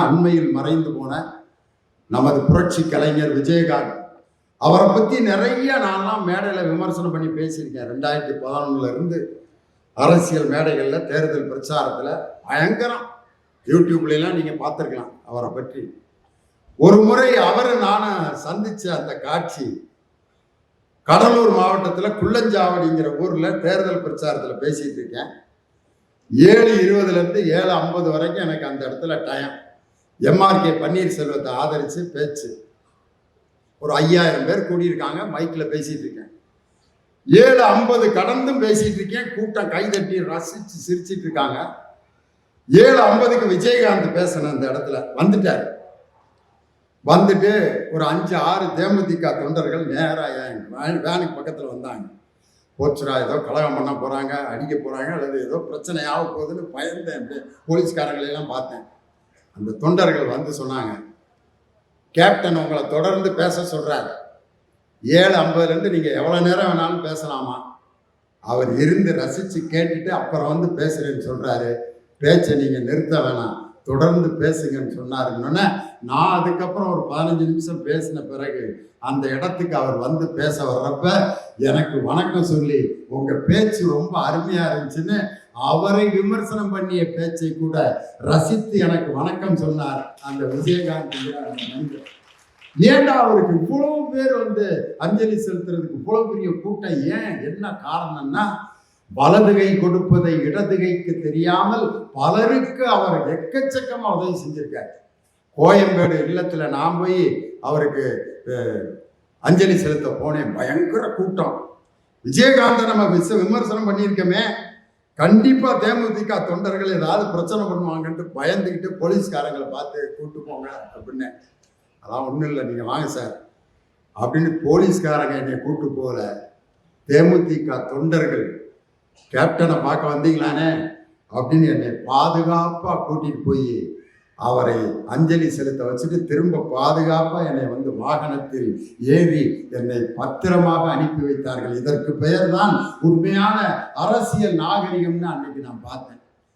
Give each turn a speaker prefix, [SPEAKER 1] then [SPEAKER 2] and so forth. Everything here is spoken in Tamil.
[SPEAKER 1] அண்மையில் மறைந்து போன நமது புரட்சி கலைஞர் விஜயகாந்த். அவரை பத்தி நிறைய நான்லாம் மேடையில விமர்சனம் பண்ணி பேசியிருக்கேன். ரெண்டாயிரத்தி பதினொன்னுல இருந்து அரசியல் மேடைகள்ல தேர்தல் பிரச்சாரத்துல பயங்கரம். யூடியூப்ல எல்லாம் நீங்க பார்த்துருக்கலாம் அவரை பற்றி. ஒரு முறை அவரு நானும் சந்திச்ச அந்த காட்சி கடலூர் மாவட்டத்தில் குள்ளஞ்சாவடிங்கிற ஊரில் தேர்தல் பிரச்சாரத்தில் பேசிகிட்டு இருக்கேன். ஏழு இருபதுலேருந்து ஏழு ஐம்பது வரைக்கும் எனக்கு அந்த இடத்துல டைம் எம்ஆர்கே பன்னீர்செல்வத்தை ஆதரித்து பேச்சு. ஒரு ஐயாயிரம் பேர் கூடியிருக்காங்க மைக்கில் பேசிகிட்டு இருக்கேன். ஏழு ஐம்பது கடந்தும் பேசிகிட்டு இருக்கேன் கூட்டம் கைதட்டி ரசித்து சிரிச்சிட்டு இருக்காங்க. ஏழு ஐம்பதுக்கு விஜயகாந்த் பேசணும் அந்த இடத்துல. வந்துட்டார். வந்துட்டு ஒரு அஞ்சு ஆறு தேமுதிக தொண்டர்கள் நேராக என் வேனுக்கு பக்கத்தில் வந்தாங்க. போச்சுரா ஏதோ கலகம் பண்ண போகிறாங்க அடிக்க போகிறாங்க அல்லது ஏதோ பிரச்சனை ஆக போகுதுன்னு பயந்தேன். அப்படியே போலீஸ்காரங்களையெல்லாம் பார்த்தேன். அந்த தொண்டர்கள் வந்து சொன்னாங்க கேப்டன் உங்களை தொடர்ந்து பேச சொல்கிறார் ஏழு ஐம்பதுலேருந்து நீங்கள் எவ்வளோ நேரம் வேணாலும் பேசலாமா? அவர் இருந்து ரசித்து கேட்டுட்டு அப்புறம் வந்து பேசுகிறேன்னு சொல்கிறாரு பேச்சை நீங்கள் நிறுத்த வேணாம். தொடர்ந்து பேசுங்கன்னு சொன்னாருன்னொன்னே நான் அதுக்கப்புறம் ஒரு பதினஞ்சு நிமிஷம் பேசின பிறகு அந்த இடத்துக்கு அவர் வந்து பேச வர்றப்ப எனக்கு வணக்கம் சொல்லி உங்கள் பேச்சு ரொம்ப அருமையாக இருந்துச்சுன்னு அவரை விமர்சனம் பண்ணிய பேச்சை கூட ரசித்து எனக்கு வணக்கம் சொன்னார் அந்த விஜயகாந்த் அந்த ஏண்டா அவருக்கு இவ்வளவு பேர் வந்து அஞ்சலி செலுத்துறதுக்கு இவ்வளவு பெரிய கூட்டம்? ஏன்? என்ன காரணம்னா வலதுகை கொடுப்பதை இடதுகைக்கு தெரியாமல் பலருக்கு அவர் எக்கச்சக்கமாக உதவி செஞ்சிருக்காரு. கோயம்பேடு இல்லத்தில் நான் போய் அவருக்கு அஞ்சலி செலுத்த போனேன். பயங்கர கூட்டம். விஜயகாந்தை நம்ம விச விமர்சனம் பண்ணியிருக்கோமே. கண்டிப்பா தேமுதிக தொண்டர்கள் ஏதாவது பிரச்சனை பண்ணுவாங்கன்ட்டு பயந்துக்கிட்டு போலீஸ்காரங்களை பார்த்து கூட்டு போங்க அப்படின்னு. அதான் ஒன்றும் இல்லை நீங்கள் வாங்க சார். அப்படின்னு போலீஸ்காரங்க என்னை கூட்டு போகல. தேமுதிக தொண்டர்கள் கேப்டனை பார்க்க வந்தீங்களானே? அப்படின்னு என்னை பாதுகாப்பாக கூட்டிகிட்டு போய் அவரை அஞ்சலி செலுத்த வச்சுட்டு திரும்ப பாதுகாப்பாக என்னை வந்து வாகனத்தில் ஏறி என்னை பத்திரமாக அனுப்பி வைத்தார்கள். இதற்கு பெயர் தான் உண்மையான அரசியல் நாகரிகம்னு அன்னைக்கு நான் பார்த்தேன்.